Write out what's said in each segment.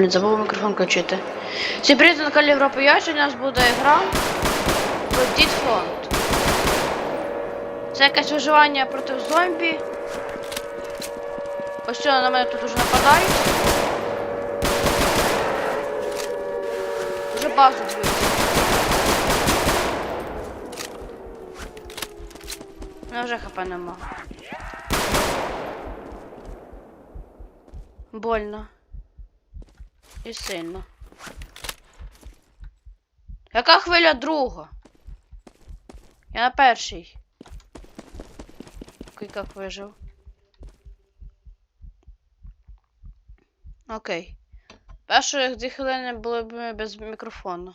Блін, забув мікрофон включити. Всім привіт на каналі Європа Я. Сьогодні у нас буде гра Dead Front. Це якесь виживання проти зомбі. Ось що на мене тут уже нападають. Вже базу б'ють. Мене вже хп нема. Больно. І сильно. Яка хвиля друга? Я на першій. Як вижив. Окей. Перші дві хвилини були б без мікрофону.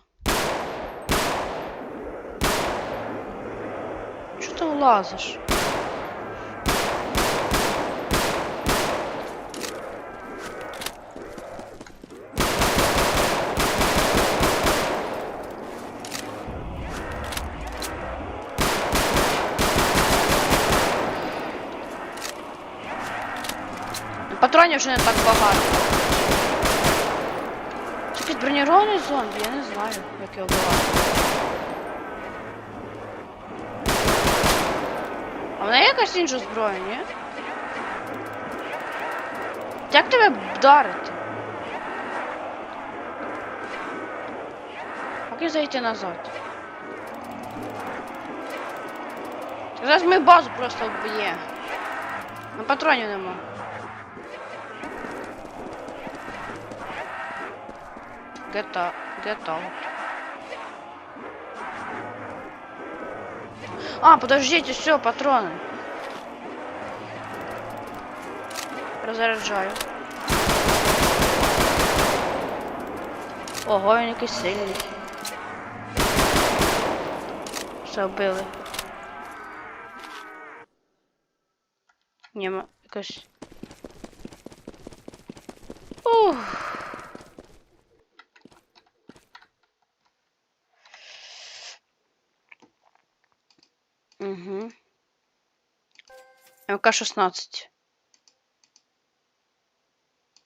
Чого ти лазиш? Патронів вже не так багато. Це якийсь бронірований зомбі, я не знаю, як його вбивати. А в мене є якась інша зброя, ні? Як тебе вдарити? Як зайти назад? Зараз ми базу просто вб'є. На патронів нема. Get out. Get out. А, подождите, все, патроны. Разряжаю. Ого, він якийсь сильний. Все вбили. Нема якось. МК-16.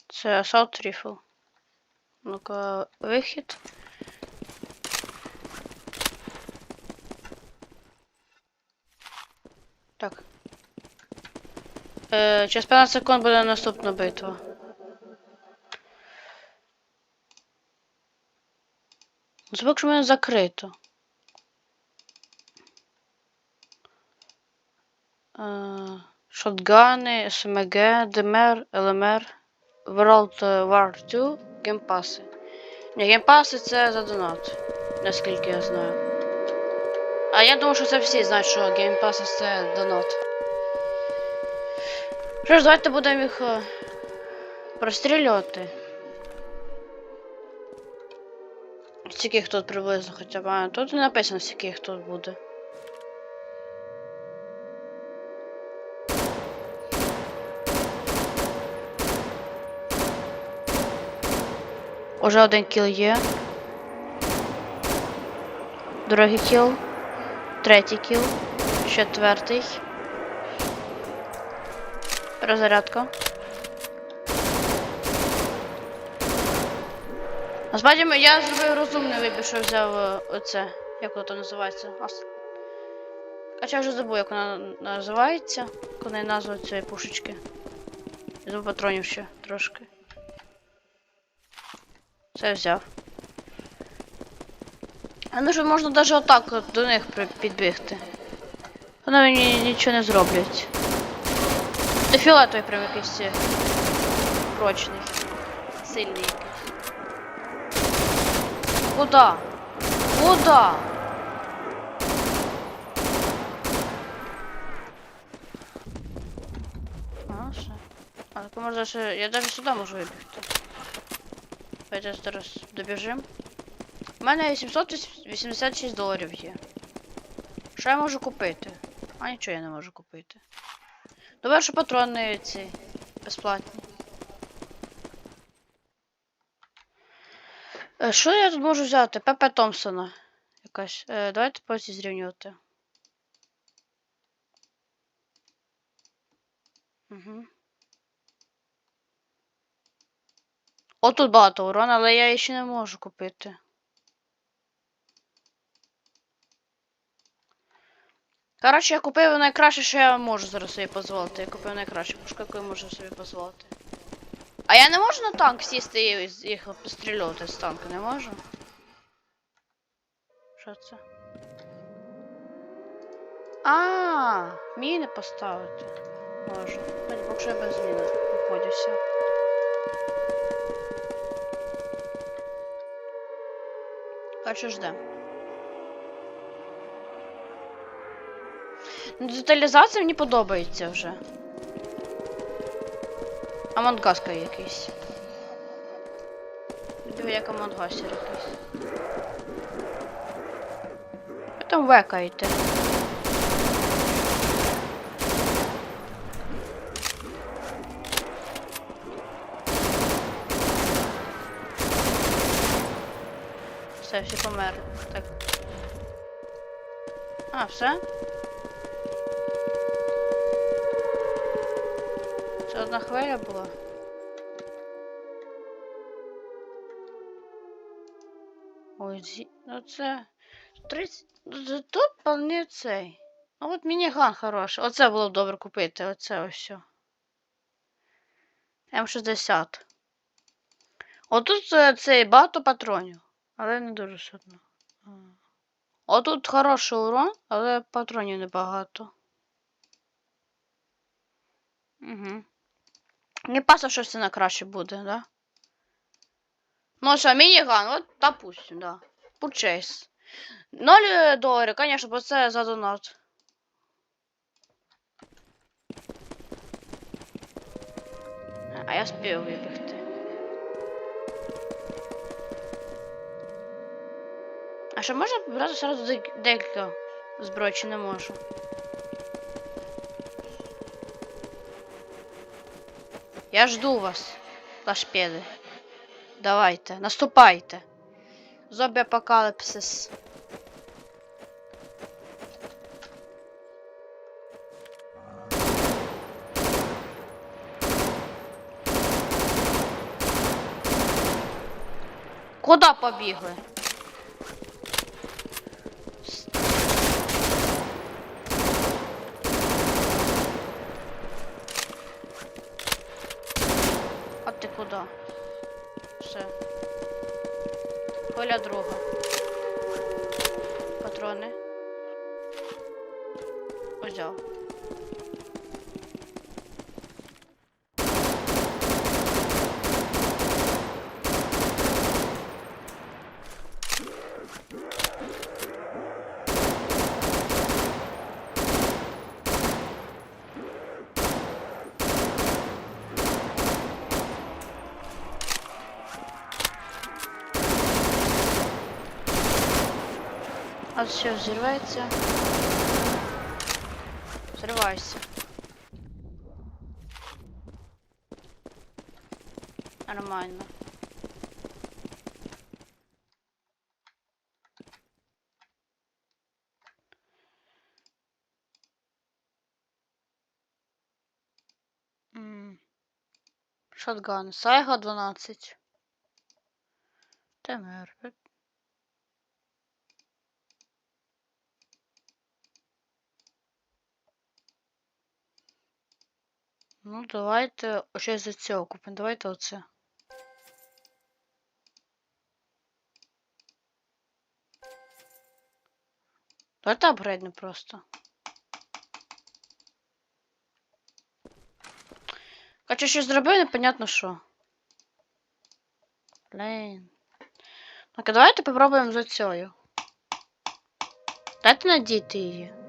Це Assault Rifle. Ну-ка, вихід. Так. Е, через 15 секунд буде наступна битва. Звук, що мене закрито. Е, Шотгани, СМГ, ДМР, ЛМР, World War 2, геймпаси. Ні, геймпаси це за донат, наскільки я знаю. А я думаю, що це всі знають, що геймпаси це донат. Що ж, давайте будемо їх е, прострілювати. Скільки їх тут приблизно хоча б. Тут не написано, скільки їх тут буде. Уже один кіл є. Другий кіл. Третій кіл. Четвертий. Розрядка. Насправді я зробив розумний вибір, що взяв е, оце. Як воно там називається? Хоча вже забув, як вона називається. Коли назва цієї пушечки. Забув патронів ще трошки. Це взяв. А ну що можна навіть отак от до них при- підбігти. Вони мені нічого не зроблять. Це фіолетовий прям якийсь е, прочний. Сильний якийсь. Куда? Куда? А, ще. А так можна ще. Я навіть сюди можу вибігти. Давайте зараз добіжимо. У мене 886 доларів є. Що я можу купити? А нічого я не можу купити. Добре, що патрони ці безплатні. Що я тут можу взяти? Пепе Томпсона. Якась. Давайте просто зрівнювати. Угу. О, тут багато урона, але я її ще не можу купити. Коротше, я купив найкраще, що я можу зараз собі дозволити. Я купив найкраще пушку, яку я можу собі дозволити. А я не можу на танк сісти і їх пострілювати з танка, не можу? Що це? А, міни поставити. Можу. Хоч поки що я без міни обходюся. Ждем. Ну, Деталізація мені подобається вже. Амонгаска якийсь. Диви, як амонгасер якийсь. Ви там векаєте. Все, всі померли. Так. А, все? Це одна хвиля була. Ой, зі... ну це... 30... ну, Тут вполне цей. Ну от мініган хороший. Оце було б добре купити, оце ось. все. М60. Отут е, цей багато патронів, але не дуже сильно. А. Отут хороший урон, але патронів небагато. Угу. Не паса, що це на краще буде, да? Ну що, мініган, от допустим, да. Purchase. 0 доларів, конечно, бо це за донат. А я спів вибігти. А що можна брати сразу дек- декілька зброй, чи не можу? Я жду вас, лашпеди. Давайте, наступайте. Зомбі апокаліпсис. Куда побігли? С- А ти куди? Все. Хвиля друга. Патрони. Взяв. Все, взрывается. Взрывайся. Нормально. Шотган. Сайга 12. ТМР. Ну, давайте щось за цього купимо. Давайте оце. Давайте апгрейдне просто. Короче, щось зробив, непонятно що. Блін. Так, давайте попробуємо за цією. Дайте надіти її.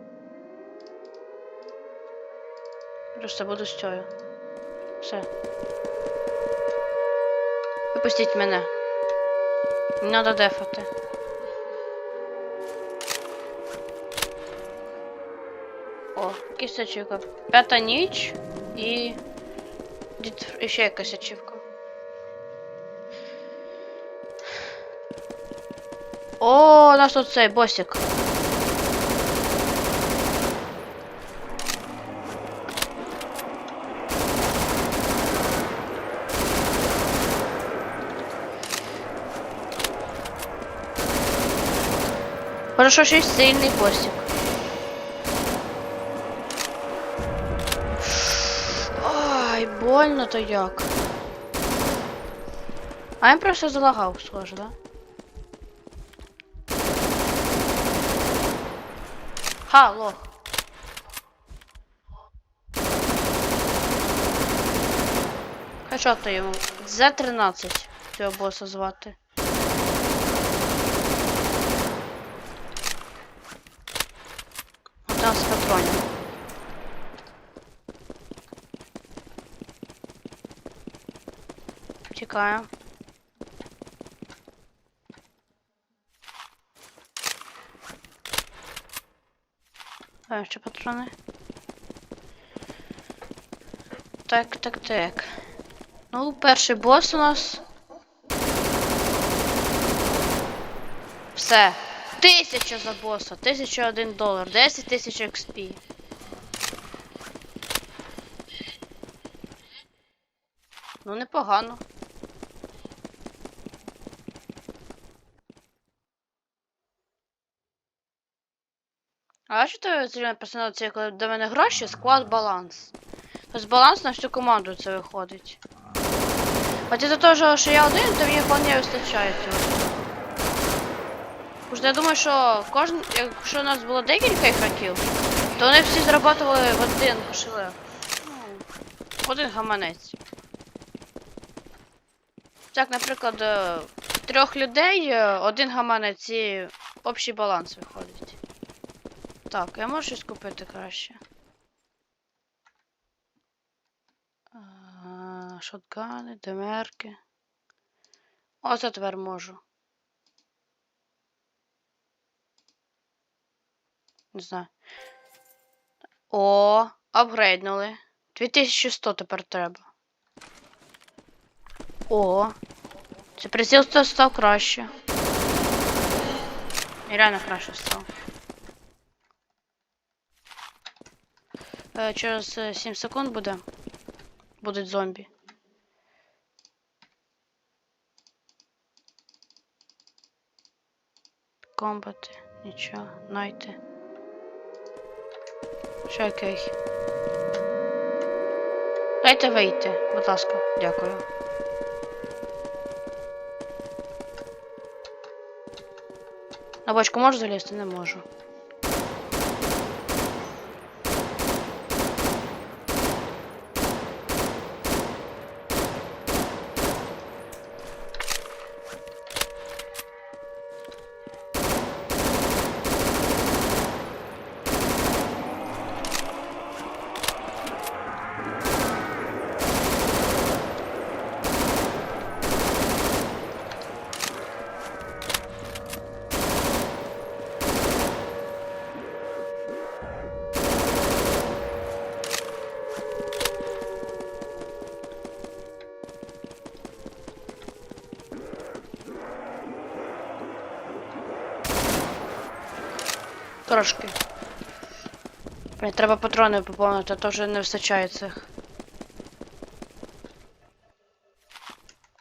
Просто буду з цією. Все. Випустіть мене. Не треба дефати. О, якась ачівка. П'ята ніч і. І ще якась ачівка. О, у нас тут цей босик. Хорошо, що є сильний постік. Ай, больно то як. А він просто залагав, схоже, да? Ха, лох. А що то йому? Z13 цього боса звати. Одна з патронів. А, ще патрони. Так, так, так. Ну, перший бос у нас. Все. Тисяча за боса. Тисяча один долар. Десять тисяч XP. Ну, непогано. А що ти написано це, коли до мене гроші, склад баланс. Тобто баланс на всю команду це виходить. Хоча до того, що я один, то мені вполне вистачає цього. Уже я думаю, що кожен, якщо у нас було декілька ігроків, то вони всі зрабатували в один кошелек. Ну, один гаманець. Так, наприклад, е, трьох людей, е, один гаманець і общий баланс виходить. Так, я можу щось купити краще. Шотгани, демерки. Оце тепер можу. Не знаю. О, апгрейднули. 2100 тепер треба. О. Це приціл став, краще. І реально краще став. Е, через е, 7 секунд буде. Будуть зомбі. Комбати, нічого, найте. Ще окей. Дайте вийти, будь ласка, дякую. На бочку можу залізти? Не можу. Трошки. Блін, треба патрони поповнити, а то вже не вистачає цих.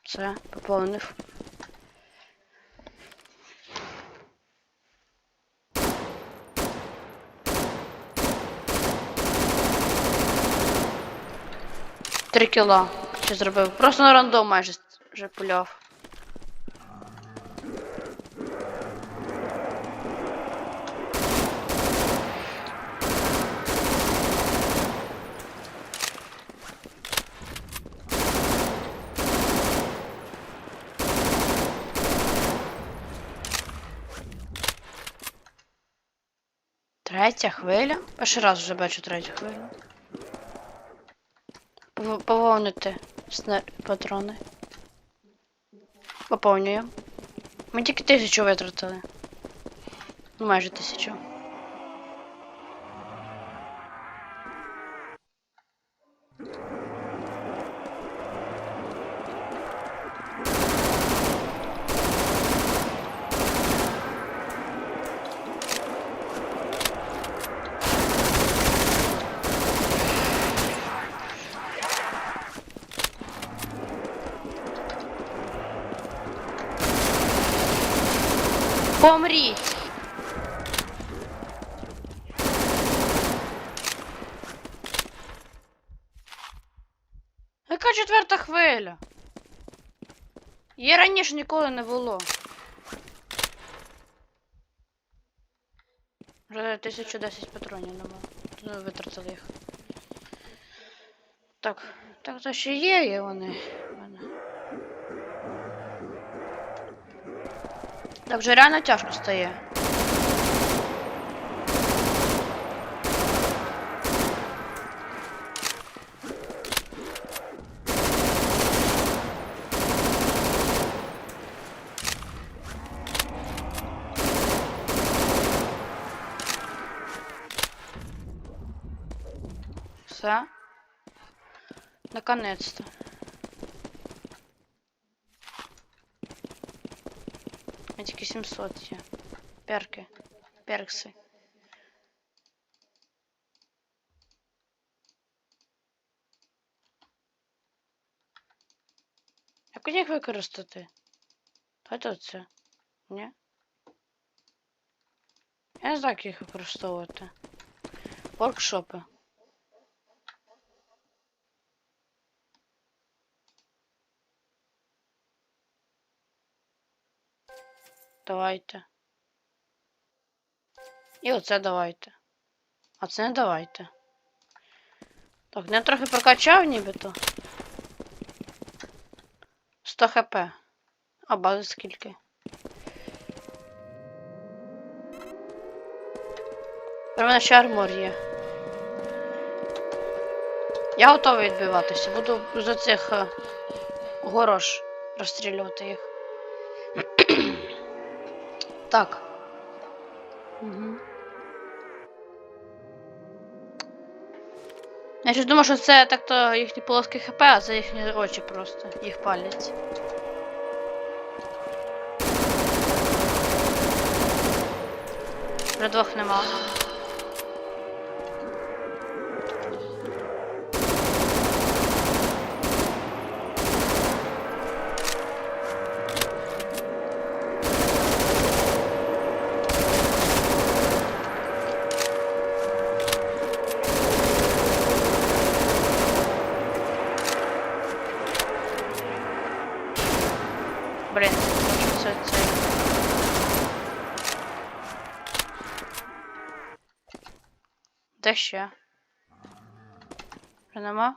Все, поповнив. Три кіла. Що зробив? Просто на рандом майже вже пуляв. Третя хвиля? Перший раз вже бачу третю хвилю. Пов- Поповнити патрони. Поповнюю. Ми тільки тисячу витратили. Ну, майже тисячу. Помріть. Яка четверта хвиля? Її раніше ніколи не було. Вже 1010 патронів немає. Ну, витратили їх. Так, так, то ще є, є вони. Так вже реально тяжко стає. Все. Наконец-то. Тільки 700 є. Перки. Перкси. Як їх використати? Давайте оце. Ні? Я не знаю, як їх використовувати. Воркшопи. Давайте. І оце давайте. А це не давайте. Так, я трохи прокачав нібито. 100 хп. А бази скільки? У мене ще армор є. Я готовий відбиватися. Буду за цих е, горош розстрілювати їх. Так. Угу. Я ще думав, що це так-то їхні полоски хп, а це їхні очі просто. Їх палять. Вже двох нема. Блін, що це це. Де ще? Вже нема?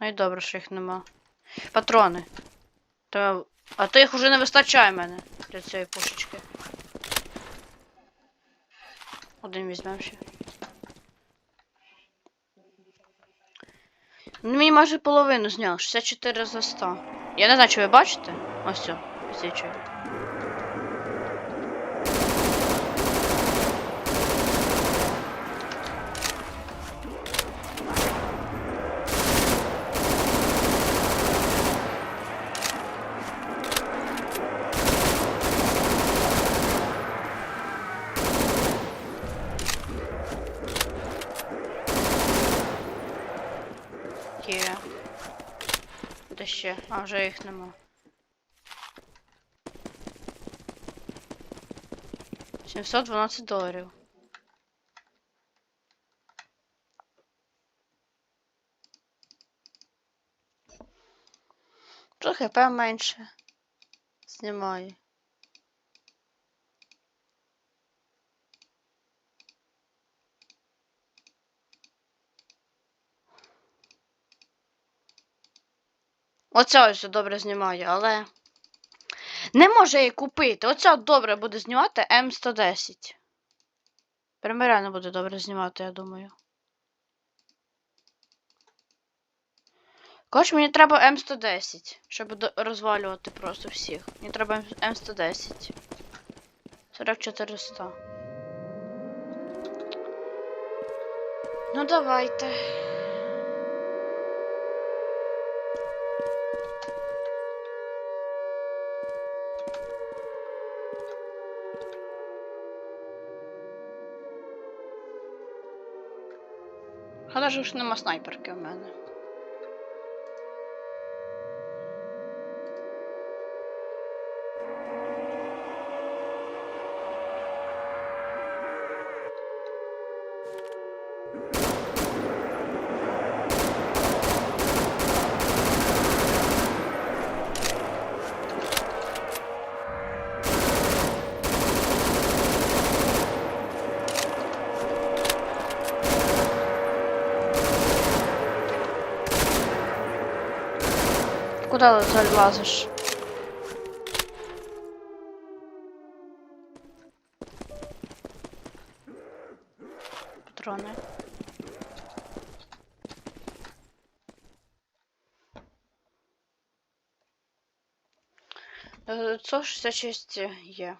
Ну і добре, що їх нема. Патрони. То... А то їх уже не вистачає мене для цієї пушечки. Один візьмемо ще. Ну, мені майже половину зняв, 64 за 100. Я не знаю, чи ви бачите. Ось все, підсвічую. Є. Де ще? А, вже їх нема. 712 доларів. Трохи хп менше. Знімаю. Оце ось добре знімає, але. Не може її купити. Оце добре буде знімати М110. Прямо реально буде добре знімати, я думаю. Коротше, мені треба М110, щоб розвалювати просто всіх. Мені треба М- М110. 4400. Ну давайте. Але що нема снайперки в мене. Куди залазиш? Патрони. Е, 166 є.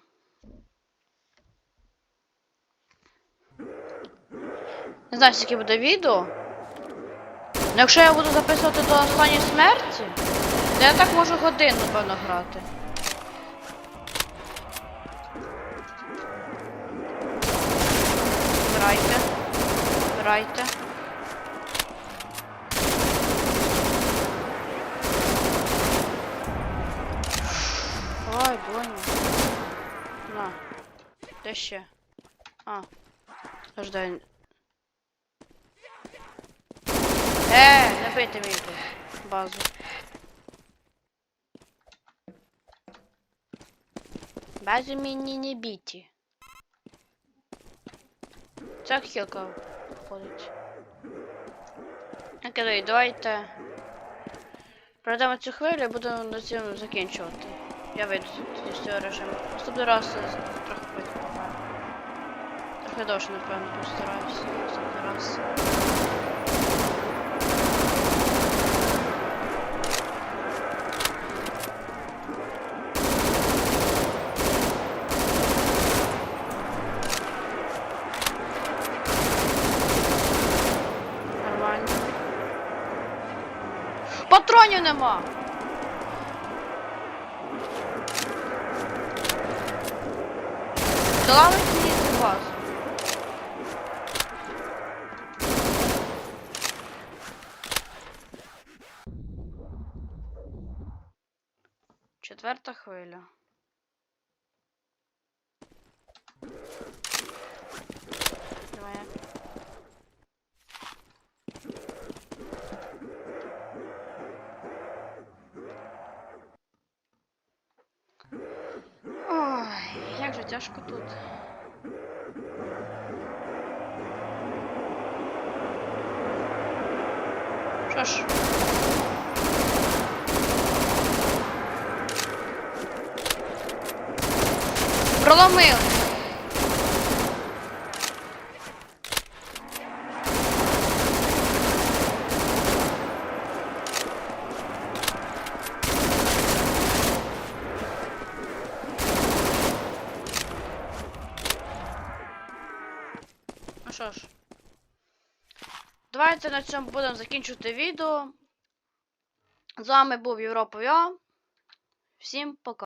Не знаю, скільки буде відео. Ну, якщо я буду записувати до останньої смерті, я так можу годину, напевно, грати. Збирайте. Збирайте. Ой, больно. На. Де ще? А. Ждай. Е, не бийте тут базу. Базу мені не біті. Це хілка виходить. Окей, давайте. Пройдемо цю хвилю і будемо на цьому закінчувати. Я вийду з цього режиму. Наступний раз трохи підпомагаю. Трохи довше, напевно, постараюся. Наступний раз. Нормально. Патронів нема! Дала мені цю вас. Четверта хвиля. Давай. я. Ой, як же тяжко тут. Що ж. Проломив. Ну що ж. Давайте на цьому будемо закінчувати відео. З вами був Європа Я. Всім пока.